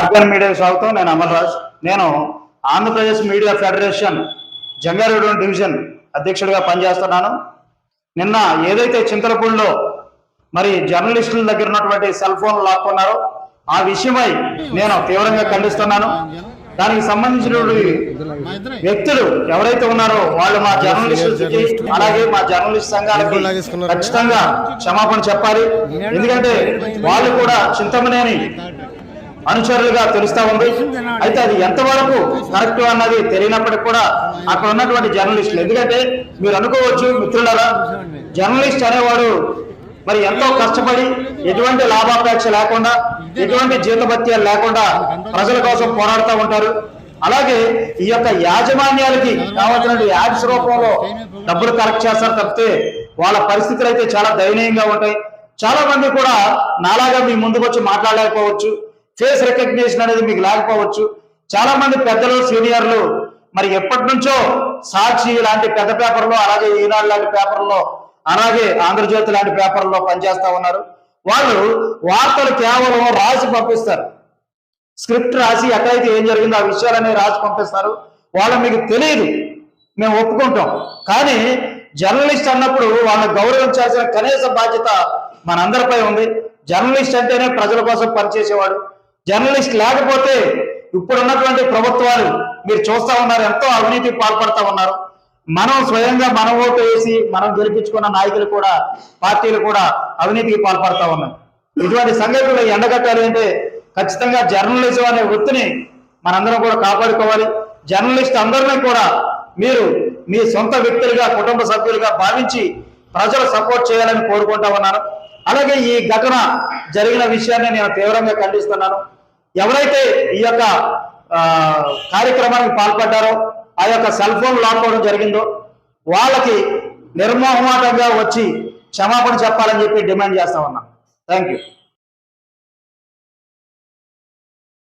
Organ media స్వాగతం. నేను అమర్రాజ్ నేను Andhra Pradesh media federation Jangareddy division అధ్యక్షుడిగా పనిచేస్తున్నాను. నిన్న ఏదైతే చింతలపూడిలో మరి జర్నలిస్టుల దగ్గర ఉన్నటువంటి సెల్ ఫోన్లు లాక్కున్నారో ఆ విషయమై నేను తీవ్రంగా ఖండిస్తున్నాను. దానికి సంబంధించిన వ్యక్తులు ఎవరైతే ఉన్నారో వాళ్ళు మా జర్నలిస్టులకి అలాగే మా జర్నలిస్ట్ సంఘాలకి ఖచ్చితంగా క్షమాపణ చెప్పాలి. ఎందుకంటే వాళ్ళు కూడా చింతమనేని అనుచరులుగా తెలుస్తా ఉంది. అయితే అది ఎంతవరకు కరెక్ట్ అన్నది తెలియనప్పటికీ కూడా అక్కడ ఉన్నటువంటి జర్నలిస్టులు. ఎందుకంటే మీరు అనుకోవచ్చు మిత్రులరా జర్నలిస్ట్ అనేవాడు మరి ఎంతో కష్టపడి ఎటువంటి లాభాపేక్ష లేకుండా ఎటువంటి జీతభత్యాలు లేకుండా ప్రజల కోసం పోరాడుతూ ఉంటారు. అలాగే ఈ యొక్క యాజమాన్యాలకి కావాల్సిన యాడ్స్ రూపంలో డబ్బులు కలెక్ట్ చేస్తారు తప్పితే వాళ్ళ పరిస్థితులు అయితే చాలా దయనీయంగా ఉంటాయి. చాలా మంది కూడా నాలాగా మీ ముందుకు వచ్చి మాట్లాడలేకపోవచ్చు. ఫేస్ రికగ్నిషన్ అనేది మీకు లేకపోవచ్చు. చాలా మంది పెద్దలు సీనియర్లు మరి ఎప్పటి నుంచో సాక్షి లాంటి పెద్ద పేపర్లో అలాగే ఈనాడు లాంటి పేపర్లో అలాగే ఆంధ్రజ్యోతి లాంటి పేపర్లో పనిచేస్తా ఉన్నారు. వాళ్ళు వార్తలు కేవలం రాసి పంపిస్తారు. స్క్రిప్ట్ రాసి ఎక్కడైతే ఏం జరిగిందో ఆ విషయాలన్నీ రాసి పంపిస్తారు. వాళ్ళు మీకు తెలియదు. మేము ఒప్పుకుంటాం. కానీ జర్నలిస్ట్ అన్నప్పుడు వాళ్ళని గౌరవించాల్సిన కనీస బాధ్యత మనందరిపై ఉంది. జర్నలిస్ట్ అంటేనే ప్రజల కోసం పనిచేసేవాడు. జర్నలిస్ట్ లేకపోతే ఇప్పుడున్నటువంటి ప్రభుత్వాలు మీరు చూస్తా ఉన్నారు ఎంతో అవినీతికి పాల్పడతా ఉన్నారు. మనం స్వయంగా మనం ఓటు వేసి మనం గెలిపించుకున్న నాయకులు కూడా పార్టీలు కూడా అవినీతికి పాల్పడతా ఉన్నాయి ఇటువంటి సంఘటనలు ఎండగట్టాలి అంటే ఖచ్చితంగా జర్నలిజం అనే వృత్తిని మనందరం కూడా కాపాడుకోవాలి. జర్నలిస్ట్ అందరినీ కూడా మీరు మీ సొంత వ్యక్తులుగా కుటుంబ సభ్యులుగా భావించి ప్రజలు సపోర్ట్ చేయాలని కోరుకుంటా ఉన్నాను. అలాగే ఈ ఘటన జరిగిన విషయాన్ని నేను తీవ్రంగా ఖండిస్తున్నాను. ఎవరైతే ఈ యొక్క కార్యక్రమానికి పాల్పడ్డారో ఆ యొక్క సెల్ ఫోన్ లాక్కోవడం జరిగిందో వాళ్ళకి నిర్మోహమాటంగా వచ్చి క్షమాపణ చెప్పాలని చెప్పి డిమాండ్ చేస్తా ఉన్నాను థ్యాంక్ యూ